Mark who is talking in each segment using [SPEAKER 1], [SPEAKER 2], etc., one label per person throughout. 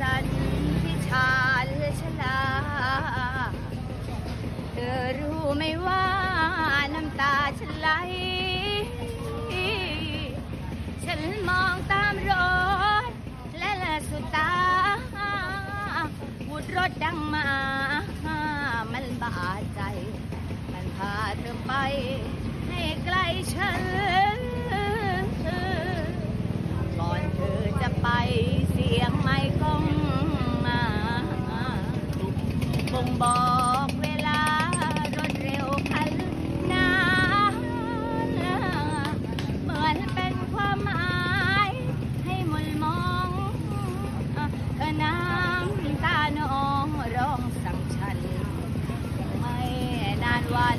[SPEAKER 1] สันติชาลชลา เธอรู้ไหมว่าน้ำตาฉันไหล ฉันมองตามรถ และละสุดตาวุดรถดังมา มันบาดใจ มันพาเธอไปให้ไกลฉัน บ่งบอกเวลารถเร็วพันนานเหมือนเป็นความหมายให้มนมองเธอน้ำตาน้องร้องสั่งฉัน ไม่นานวัน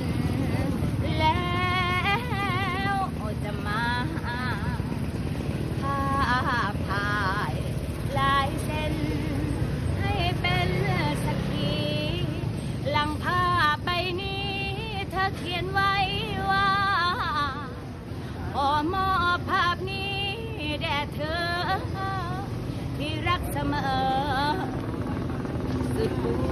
[SPEAKER 1] เขียนไว้ว่าขอมอบภาพนี้แด่เธอ ที่รักเสมอสุดหัว